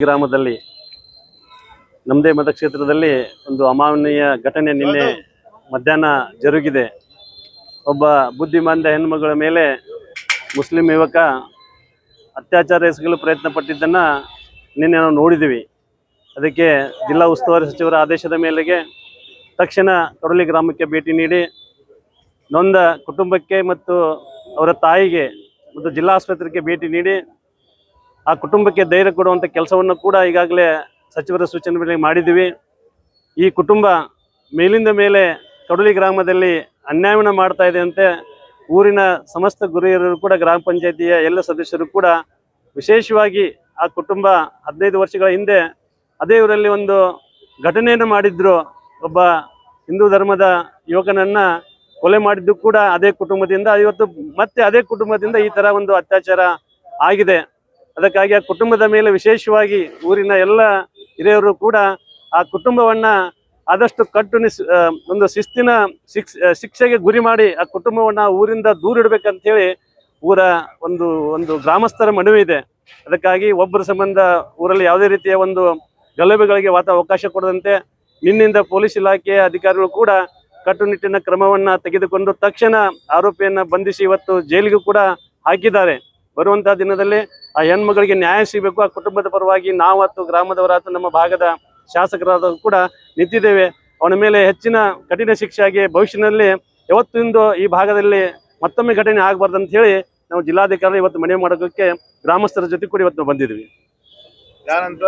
ಗ್ರಾಮದಲ್ಲಿ ನಮ್ಮದೇ ಮತಕ್ಷೇತ್ರದಲ್ಲಿ ಒಂದು ಅಮಾನವೀಯ ಘಟನೆ ನಿನ್ನೆ ಮಧ್ಯಾಹ್ನ ಜರುಗಿದೆ. ಒಬ್ಬ ಬುದ್ಧಿಮಾಂದ ಹೆಣ್ಮಗಳ ಮೇಲೆ ಮುಸ್ಲಿಂ ಯುವಕ ಅತ್ಯಾಚಾರ ಎಸಗಲು ಪ್ರಯತ್ನ ಪಟ್ಟಿದ್ದನ್ನು ನಿನ್ನೆ ನಾವು ನೋಡಿದ್ದೀವಿ ಅದಕ್ಕೆ ಜಿಲ್ಲಾ ಉಸ್ತುವಾರಿ ಸಚಿವರ ಆದೇಶದ ಮೇರೆಗೆ ತಕ್ಷಣ ಕಡಲಿ ಗ್ರಾಮಕ್ಕೆ ಭೇಟಿ ನೀಡಿ, ನೊಂದ ಕುಟುಂಬಕ್ಕೆ ಮತ್ತು ಅವರ ತಾಯಿಗೆ ಮತ್ತು ಜಿಲ್ಲಾ ಆಸ್ಪತ್ರೆಗೆ ಭೇಟಿ ನೀಡಿ ಆ ಕುಟುಂಬಕ್ಕೆ ಧೈರ್ಯ ಕೊಡುವಂಥ ಕೆಲಸವನ್ನು ಕೂಡ ಈಗಾಗಲೇ ಸಚಿವರ ಸೂಚನೆ ಮೇಲೆ ಮಾಡಿದ್ದೀವಿ. ಈ ಕುಟುಂಬ ಮೇಲಿಂದ ಮೇಲೆ ಕಡಲಿ ಗ್ರಾಮದಲ್ಲಿ ಅನ್ಯಾಯವನ್ನು ಮಾಡ್ತಾ ಇದೆ ಅಂತೆ ಊರಿನ ಸಮಸ್ತ ಗುರಿಯರು ಕೂಡ, ಗ್ರಾಮ ಪಂಚಾಯತಿಯ ಎಲ್ಲ ಸದಸ್ಯರು ಕೂಡ ವಿಶೇಷವಾಗಿ ಆ ಕುಟುಂಬ ಹದಿನೈದು ವರ್ಷಗಳ ಹಿಂದೆ ಅದೇ ಊರಲ್ಲಿ ಒಂದು ಘಟನೆಯನ್ನು ಮಾಡಿದ್ರು. ಒಬ್ಬ ಹಿಂದೂ ಧರ್ಮದ ಯುವಕನನ್ನು ಕೊಲೆ ಮಾಡಿದ್ದು ಕೂಡ ಅದೇ ಕುಟುಂಬದಿಂದ ಇವತ್ತು ಮತ್ತೆ ಅದೇ ಕುಟುಂಬದಿಂದ ಈ ಥರ ಒಂದು ಅತ್ಯಾಚಾರ ಆಗಿದೆ. ಅದಕ್ಕಾಗಿ ಆ ಕುಟುಂಬದ ಮೇಲೆ ವಿಶೇಷವಾಗಿ ಊರಿನ ಎಲ್ಲ ಹಿರಿಯರು ಕೂಡ ಆ ಕುಟುಂಬವನ್ನ ಆದಷ್ಟು ಕಟ್ಟುನಿ ಒಂದು ಶಿಸ್ತಿನ ಶಿಕ್ಷ ಶಿಕ್ಷೆಗೆ ಗುರಿ ಮಾಡಿ ಆ ಕುಟುಂಬವನ್ನ ಊರಿಂದ ದೂರ ಇಡ್ಬೇಕಂತ ಹೇಳಿ ಊರ ಒಂದು ಒಂದು ಗ್ರಾಮಸ್ಥರ ಮನವಿ ಇದೆ. ಅದಕ್ಕಾಗಿ ಒಬ್ಬರ ಸಂಬಂಧ ಊರಲ್ಲಿ ಯಾವುದೇ ರೀತಿಯ ಒಂದು ಗಲಭೆಗಳಿಗೆ ವಾತ ಅವಕಾಶ ಕೊಡದಂತೆ ನಿನ್ನಿಂದ ಪೊಲೀಸ್ ಇಲಾಖೆಯ ಅಧಿಕಾರಿಗಳು ಕೂಡ ಕಟ್ಟುನಿಟ್ಟಿನ ಕ್ರಮವನ್ನ ತೆಗೆದುಕೊಂಡು ತಕ್ಷಣ ಆರೋಪಿಯನ್ನ ಬಂಧಿಸಿ ಇವತ್ತು ಜೈಲಿಗೂ ಕೂಡ ಹಾಕಿದ್ದಾರೆ. ಬರುವಂತಹ ದಿನದಲ್ಲಿ ಆ ಹೆಣ್ಮಗಳಿಗೆ ನ್ಯಾಯ ಸಿಗಬೇಕು, ಆ ಕುಟುಂಬದ ಪರವಾಗಿ ನಾವತ್ತು ಗ್ರಾಮದವರಾದ ನಮ್ಮ ಭಾಗದ ಶಾಸಕರಾದ ಕೂಡ ನಿಂತಿದ್ದೇವೆ. ಅವನ ಮೇಲೆ ಹೆಚ್ಚಿನ ಕಠಿಣ ಶಿಕ್ಷೆಯಾಗಿ ಭವಿಷ್ಯದಲ್ಲಿ ಯಾವತ್ತಿಂದು ಈ ಭಾಗದಲ್ಲಿ ಮತ್ತೊಮ್ಮೆ ಘಟನೆ ಆಗಬಾರ್ದು ಅಂತ ಹೇಳಿ ನಾವು ಜಿಲ್ಲಾಧಿಕಾರಿ ಇವತ್ತು ಮನವಿ ಮಾಡೋದಕ್ಕೆ ಗ್ರಾಮಸ್ಥರ ಜೊತೆ ಕೂಡ ಇವತ್ತು ಬಂದಿದ್ವಿ ಯಾರಂತ